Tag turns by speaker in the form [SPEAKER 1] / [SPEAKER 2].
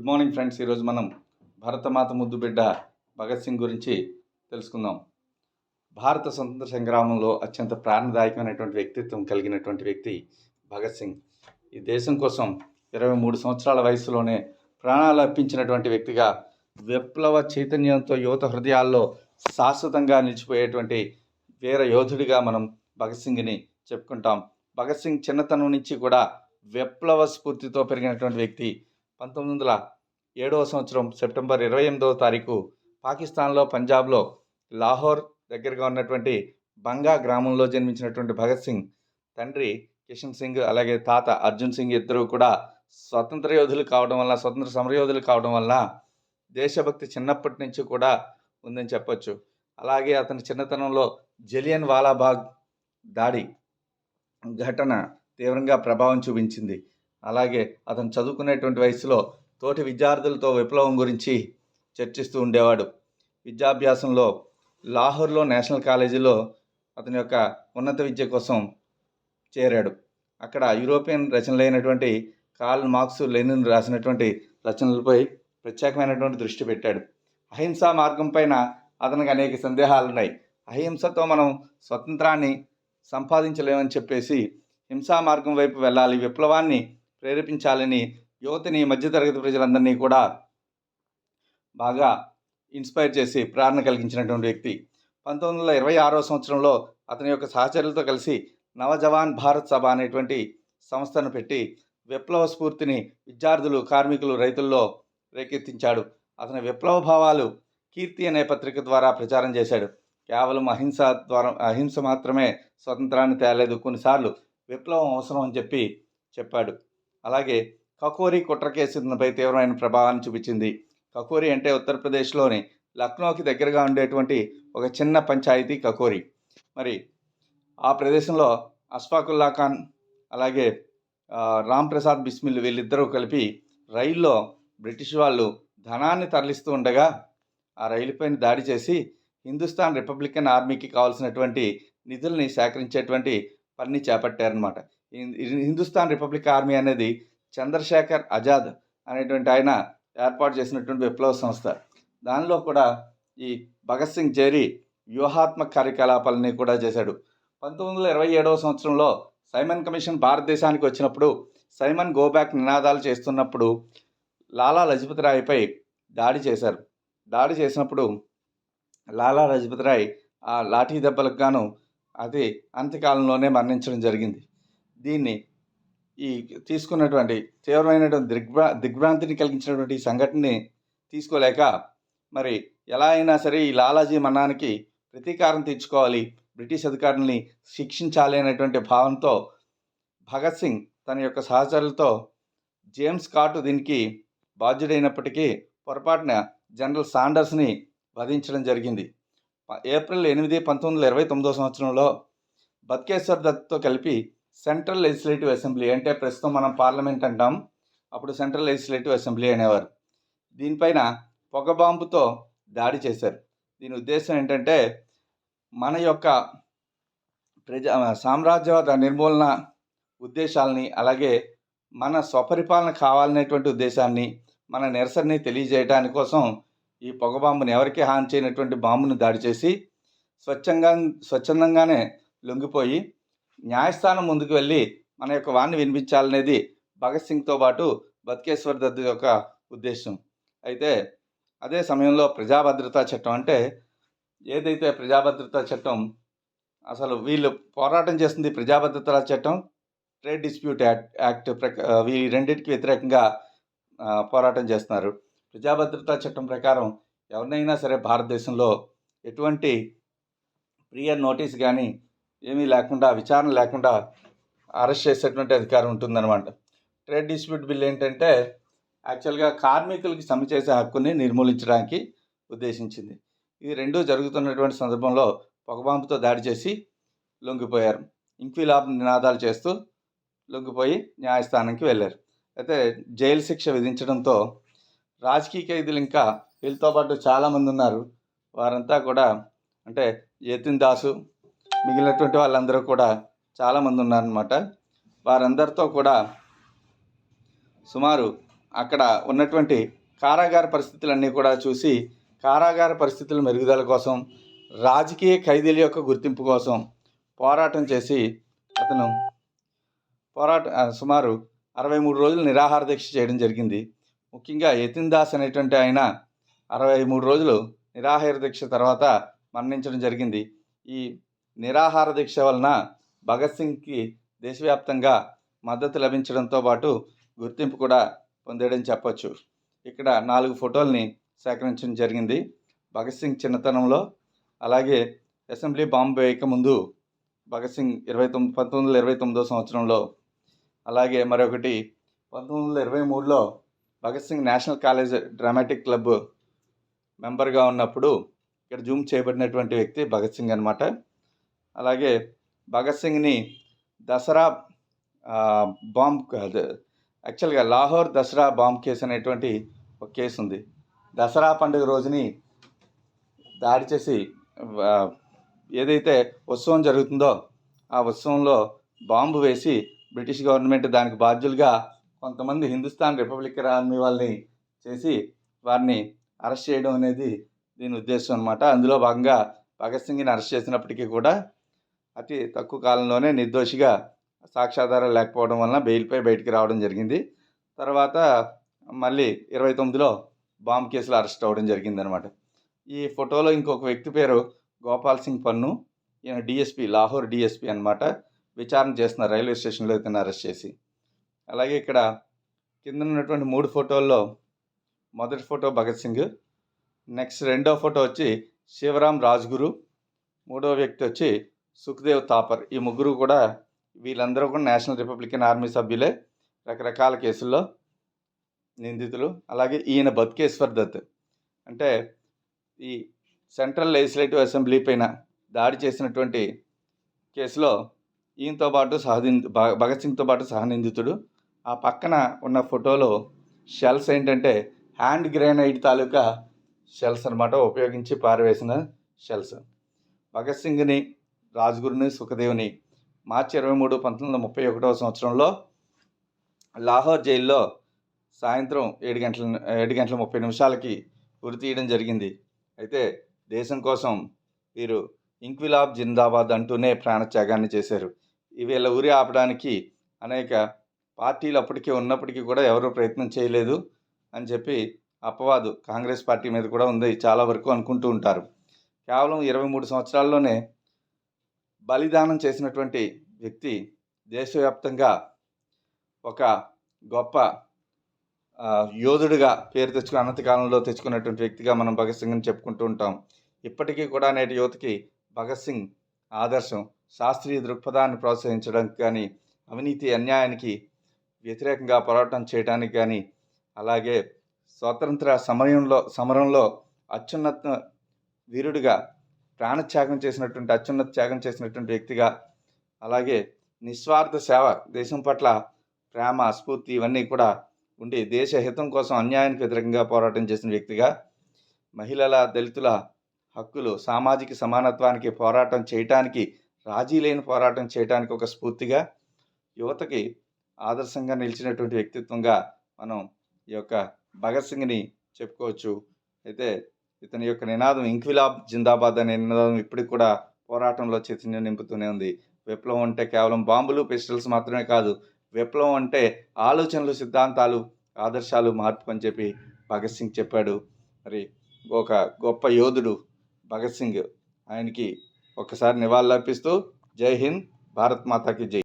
[SPEAKER 1] Good morning friends. ఈరోజు మనం భరతమాత ముద్దు బిడ్డ భగత్ సింగ్ గురించి తెలుసుకుందాం. భారత స్వతంత్ర సంగ్రామంలో అత్యంత ప్రాణదాయకమైనటువంటి వ్యక్తిత్వం కలిగినటువంటి వ్యక్తి భగత్ సింగ్. ఈ దేశం కోసం ఇరవై మూడు సంవత్సరాల వయసులోనే ప్రాణాలు అర్పించినటువంటి వ్యక్తిగా విప్లవ చైతన్యంతో యువత హృదయాల్లో శాశ్వతంగా నిలిచిపోయేటువంటి వీర యోధుడిగా మనం భగత్ సింగ్ని చెప్పుకుంటాం. భగత్ సింగ్ చిన్నతనం నుంచి కూడా విప్లవ స్ఫూర్తితో పెరిగినటువంటి వ్యక్తి పంతొమ్మిది వందల ఏడవ సంవత్సరం సెప్టెంబర్ ఇరవై ఎనిమిదవ తారీఖు పాకిస్తాన్లో పంజాబ్లో లాహోర్ దగ్గరగా ఉన్నటువంటి బంగా గ్రామంలో జన్మించినటువంటి భగత్ సింగ్ తండ్రి కిషన్ సింగ్ అలాగే తాత అర్జున్ సింగ్ ఇద్దరు కూడా స్వతంత్ర యోధులు కావడం వల్ల స్వతంత్ర సమరయోధులు కావడం వల్ల దేశభక్తి చిన్నప్పటి నుంచి కూడా ఉందని చెప్పొచ్చు. అలాగే అతని చిన్నతనంలో జలియన్ వాలాబాగ్ దాడి ఘటన తీవ్రంగా ప్రభావం చూపించింది. అలాగే అతను చదువుకునేటువంటి వయసులో తోటి విద్యార్థులతో విప్లవం గురించి చర్చిస్తూ ఉండేవాడు. విద్యాభ్యాసంలో లాహోర్లో నేషనల్ కాలేజీలో అతని యొక్క ఉన్నత విద్య కోసం చేరాడు. అక్కడ యూరోపియన్ రచనలైనటువంటి కార్ల్ మార్క్స్ లెనిన్ రాసినటువంటి రచనలపై ప్రత్యేకమైనటువంటి దృష్టి పెట్టాడు. అహింసా మార్గం పైన అతనికి అనేక సందేహాలు ఉన్నాయి అహింసతో మనం స్వతంత్రాన్ని సంపాదించలేమని చెప్పేసి హింసా మార్గం వైపు వెళ్ళాలి విప్లవాన్ని ప్రేరేపించాలని యువతని మధ్యతరగతి ప్రజలందరినీ కూడా బాగా ఇన్స్పైర్ చేసి ప్రేరణ కలిగించినటువంటి వ్యక్తి. పంతొమ్మిది వందల ఇరవై ఆరో సంవత్సరంలో అతని యొక్క సహచరులతో కలిసి నవజవాన్ భారత్ సభ అనేటువంటి సంస్థను పెట్టి విప్లవ స్ఫూర్తిని విద్యార్థులు కార్మికులు రైతుల్లో రేకెత్తించాడు. అతని విప్లవ భావాలు కీర్తి అనే పత్రిక ద్వారా ప్రచారం చేశాడు. కేవలం అహింస ద్వారా అహింస మాత్రమే స్వతంత్రాన్ని తేలేదు. కొన్నిసార్లు విప్లవం అవసరం అని చెప్పి చెప్పాడు. అలాగే కకోరి కుట్ర కేసుపై తీవ్రమైన ప్రభావాన్ని చూపించింది. కకోరి అంటే ఉత్తరప్రదేశ్లోని లక్నోకి దగ్గరగా ఉండేటువంటి ఒక చిన్న పంచాయతీ కకోరి. మరి ఆ ప్రదేశంలో అస్ఫాకుల్లా ఖాన్ అలాగే రామ్ ప్రసాద్ బిస్మిల్ వీళ్ళిద్దరూ కలిపి రైల్లో బ్రిటిష్ వాళ్ళు ధనాన్ని తరలిస్తూ ఉండగా ఆ రైలుపైన దాడి చేసి హిందుస్థాన్ రిపబ్లికన్ ఆర్మీకి కావాల్సినటువంటి నిధుల్ని సేకరించేటువంటి పని చేపట్టారనమాట హిందుస్థాన్ రిపబ్లిక్ ఆర్మీ అనేది చంద్రశేఖర్ ఆజాద్ అనేటువంటి ఆయన ఏర్పాటు చేసినటువంటి విప్లవ సంస్థ. దానిలో కూడా ఈ భగత్ సింగ్ చేరి వ్యూహాత్మక కార్యకలాపాలని కూడా చేశాడు. పంతొమ్మిది వందల ఇరవై ఏడవ సంవత్సరంలో సైమన్ కమిషన్ భారతదేశానికి వచ్చినప్పుడు సైమన్ గోబ్యాక్ నినాదాలు చేస్తున్నప్పుడు లాలా లజపతి రాయ్పై దాడి చేశారు. దాడి చేసినప్పుడు లాలా లజపతి రాయ్ ఆ లాఠీ దెబ్బలకు గాను అది అంత్యకాలంలోనే మరణించడం జరిగింది. దీన్ని ఈ తీసుకున్నటువంటి తీవ్రమైనటువంటి దిగ్భ్రా దిగ్భ్రాంతిని కలిగించినటువంటి ఈ సంఘటనని తీసుకోలేక మరి ఎలా అయినా సరే ఈ లాలాజీ మన్నానికి ప్రతీకారం తీర్చుకోవాలి బ్రిటిష్ అధికారుల్ని శిక్షించాలి అనేటువంటి భావంతో భగత్ సింగ్ తన యొక్క సహచరులతో జేమ్స్ కాటు దీనికి బాధ్యుడైనప్పటికీ పొరపాటున జనరల్ సాండర్స్ని వధించడం జరిగింది. ఏప్రిల్ ఎనిమిది పంతొమ్మిది వందల ఇరవై తొమ్మిదో సంవత్సరంలో బత్కేశ్వర్ దత్తో కలిపి సెంట్రల్ లెజిస్లేటివ్ అసెంబ్లీ అంటే ప్రస్తుతం మనం పార్లమెంట్ అంటాం. అప్పుడు సెంట్రల్ లెజిస్లేటివ్ అసెంబ్లీ అనేవారు. దీనిపైన పొగ బాంబుతో దాడి చేశారు. దీని ఉద్దేశం ఏంటంటే మన యొక్క ప్రజా సామ్రాజ్యవాద నిర్మూలన ఉద్దేశాలని అలాగే మన స్వపరిపాలన కావాలనేటువంటి ఉద్దేశాన్ని మన నిరసనని తెలియజేయడానికి కోసం ఈ పొగ బాంబుని ఎవరికి హాని చేయనటువంటి బాంబుని దాడి చేసి స్వచ్ఛంగా స్వచ్ఛందంగానే లొంగిపోయి న్యాయస్థానం ముందుకు వెళ్ళి మన యొక్క వాణ్ణి వినిపించాలనేది భగత్ సింగ్తో పాటు బత్కేశ్వర్ దత్ యొక్క ఉద్దేశం. అయితే అదే సమయంలో ప్రజాభద్రతా చట్టం అంటే ఏదైతే ప్రజాభద్రతా చట్టం అసలు వీళ్ళు పోరాటం చేస్తుంది ప్రజాభద్రతా చట్టం ట్రేడ్ డిస్ప్యూట్ యాక్ట్ యాక్ట్ ప్రక వీ రెండింటికి వ్యతిరేకంగా పోరాటం చేస్తున్నారు. ప్రజాభద్రతా చట్టం ప్రకారం ఎవరినైనా సరే భారతదేశంలో ఎటువంటి ప్రియర్ నోటీస్ కానీ ఏమీ లేకుండా విచారణ లేకుండా అరెస్ట్ చేసేటువంటి అధికారం ఉంటుందన్నమాట. ట్రేడ్ డిస్ప్యూట్ బిల్ ఏంటంటే యాక్చువల్గా కార్మికులకి సమ్మె చేసే హక్కుని నిర్మూలించడానికి ఉద్దేశించింది. ఇది రెండూ జరుగుతున్నటువంటి సందర్భంలో పొగబాంబుతో దాడి చేసి లొంగిపోయారు. ఇంక్విలాబ్ నినాదాలు చేస్తూ లొంగిపోయి న్యాయస్థానానికి వెళ్ళారు. అయితే జైలు శిక్ష విధించడంతో రాజకీయ ఖైదీలు ఇంకా వీళ్ళతో పాటు చాలామంది ఉన్నారు. వారంతా కూడా అంటే యతిన్ దాసు మిగిలినటువంటి వాళ్ళందరూ కూడా చాలామంది ఉన్నారనమాట వారందరితో కూడా సుమారు అక్కడ ఉన్నటువంటి కారాగార పరిస్థితులన్నీ కూడా చూసి కారాగార పరిస్థితుల మెరుగుదల కోసం రాజకీయ ఖైదీల యొక్క గుర్తింపు కోసం పోరాటం చేసి అతను పోరాట సుమారు అరవై మూడు రోజులు నిరాహార దీక్ష చేయడం జరిగింది. ముఖ్యంగా యతిన్ దాస్ అనేటువంటి ఆయన అరవై మూడు రోజులు నిరాహార దీక్ష తర్వాత మరణించడం జరిగింది. ఈ నిరాహార దీక్ష వలన భగత్ సింగ్కి దేశవ్యాప్తంగా మద్దతు లభించడంతో పాటు గుర్తింపు కూడా పొందాడని చెప్పొచ్చు. ఇక్కడ నాలుగు ఫోటోల్ని సేకరించడం జరిగింది. భగత్ సింగ్ చిన్నతనంలో అలాగే అసెంబ్లీ బాంబు వేయక ముందు భగత్ సింగ్ ఇరవై తొమ్మిది పంతొమ్మిది వందల ఇరవై తొమ్మిదో సంవత్సరంలో అలాగే మరొకటి పంతొమ్మిది వందల ఇరవై మూడులో Bhagat Singh national college dramatic club మెంబర్గా ఉన్నప్పుడు ఇక్కడ జూమ్ చేయబడినటువంటి వ్యక్తి భగత్ సింగ్ అనమాట అలాగే భగత్ సింగ్ని దసరా బాంబ్ యాక్చువల్గా లాహోర్ దసరా బాంబ్ కేసు అనేటువంటి ఒక కేసు ఉంది. దసరా పండుగ రోజుని దాడి చేసి ఏదైతే ఉత్సవం జరుగుతుందో ఆ ఉత్సవంలో బాంబు వేసి బ్రిటిష్ గవర్నమెంట్ దానికి బాధ్యులుగా కొంతమంది హిందుస్థాన్ రిపబ్లిక్ ఆర్మీ వాళ్ళని చేసి వారిని అరెస్ట్ చేయడం అనేది దీని ఉద్దేశం అనమాట అందులో భాగంగా భగత్ సింగ్ని అరెస్ట్ చేసినప్పటికీ కూడా అతి తక్కువ కాలంలోనే నిర్దోషిగా సాక్ష్యాధారాలు లేకపోవడం వలన బెయిల్పై బయటికి రావడం జరిగింది. తర్వాత మళ్ళీ ఇరవై తొమ్మిదిలో బాంబు కేసులో అరెస్ట్ అవ్వడం జరిగింది అనమాట ఈ ఫోటోలో ఇంకొక వ్యక్తి పేరు గోపాల్ సింగ్ పన్ను ఈయన డిఎస్పి లాహోర్ డిఎస్పి అనమాట విచారణ చేస్తున్నారు రైల్వే స్టేషన్లో ఇతను అరెస్ట్ చేసి. అలాగే ఇక్కడ కింద ఉన్నటువంటి మూడు ఫోటోల్లో మొదటి ఫోటో భగత్ సింగ్ నెక్స్ట్ రెండో ఫోటో వచ్చి శివరాం రాజ్గురు మూడో వ్యక్తి వచ్చి సుఖదేవ్ తాపర్ ఈ ముగ్గురు కూడా వీళ్ళందరూ కూడా నేషనల్ రిపబ్లికన్ ఆర్మీ సభ్యులే. రకరకాల కేసుల్లో నిందితులు. అలాగే ఈయన బతుకేశ్వర్ దత్. అంటే ఈ సెంట్రల్ లెజిస్లేటివ్ అసెంబ్లీ పైన దాడి చేసినటువంటి కేసులో ఈయనతో పాటు సహనింది భ- భగత్ సింగ్తో పాటు సహనిందితుడు. ఆ పక్కన ఉన్న ఫోటోలో షెల్స్ ఏంటంటే హ్యాండ్ గ్రెనైడ్ తాలూకా షెల్స్ అనమాట ఉపయోగించి పారవేసిన షెల్స్. భగత్ సింగ్ని రాజ్గురుని సుఖదేవుని మార్చి ఇరవై మూడు పంతొమ్మిది వందల ముప్పై ఒకటవ సంవత్సరంలో లాహోర్ జైల్లో సాయంత్రం ఏడు గంటల ఏడు గంటల ముప్పై నిమిషాలకి ఉరి తీయడం జరిగింది. అయితే దేశం కోసం వీరు ఇంక్విలాబ్ జిందాబాద్ అంటూనే ప్రాణత్యాగాన్ని చేశారు. వీళ్ళ ఊరి ఆపడానికి అనేక పార్టీలు అప్పటికే ఉన్నప్పటికీ కూడా ఎవరూ ప్రయత్నం చేయలేదు అని చెప్పి అపవాదు కాంగ్రెస్ పార్టీ మీద కూడా ఉంది. చాలా వరకు అనుకుంటూ ఉంటారు. కేవలం ఇరవై మూడు సంవత్సరాల్లోనే బలిదానం చేసినటువంటి వ్యక్తి దేశవ్యాప్తంగా ఒక గొప్ప యోధుడిగా పేరు తెచ్చుకుని అనంతకాలంలో తెచ్చుకున్నటువంటి వ్యక్తిగా మనం భగత్ సింగ్ని చెప్పుకుంటూ ఉంటాం. ఇప్పటికీ కూడా నేటి యువతకి భగత్ సింగ్ ఆదర్శం. శాస్త్రీయ దృక్పథాన్ని ప్రోత్సహించడానికి కానీ అవినీతి అన్యాయానికి వ్యతిరేకంగా పోరాటం చేయడానికి కానీ అలాగే స్వాతంత్ర సమయంలో సమరంలో అత్యున్నత వీరుడిగా ప్రాణత్యాగం చేసినటువంటి అత్యున్నత త్యాగం చేసినటువంటి వ్యక్తిగా అలాగే నిస్వార్థ సేవ దేశం పట్ల ప్రేమ స్ఫూర్తి ఇవన్నీ కూడా ఉండి దేశ హితం కోసం అన్యాయానికి వ్యతిరేకంగా పోరాటం చేసిన వ్యక్తిగా మహిళల దళితుల హక్కులు సామాజిక సమానత్వానికి పోరాటం చేయటానికి రాజీ లేని పోరాటం చేయటానికి ఒక స్ఫూర్తిగా యువతకి ఆదర్శంగా నిలిచినటువంటి వ్యక్తిత్వంగా మనం ఈ యొక్క భగత్ సింగ్ని చెప్పుకోవచ్చు. అయితే ఇతని యొక్క నినాదం ఇంక్విలాబ్ జిందాబాద్ అనే నినాదం ఇప్పటికి కూడా పోరాటంలో చైతన్యం నింపుతూనే ఉంది. విప్లవం అంటే కేవలం బాంబులు పిస్టల్స్ మాత్రమే కాదు విప్లవం అంటే ఆలోచనలు సిద్ధాంతాలు ఆదర్శాలు మార్పు అని చెప్పి భగత్ సింగ్ చెప్పాడు. మరి ఒక గొప్ప యోధుడు భగత్ సింగ్ ఆయనకి ఒకసారి నివాళులర్పిస్తూ జై హింద్ భారత్ మాతాకి జై.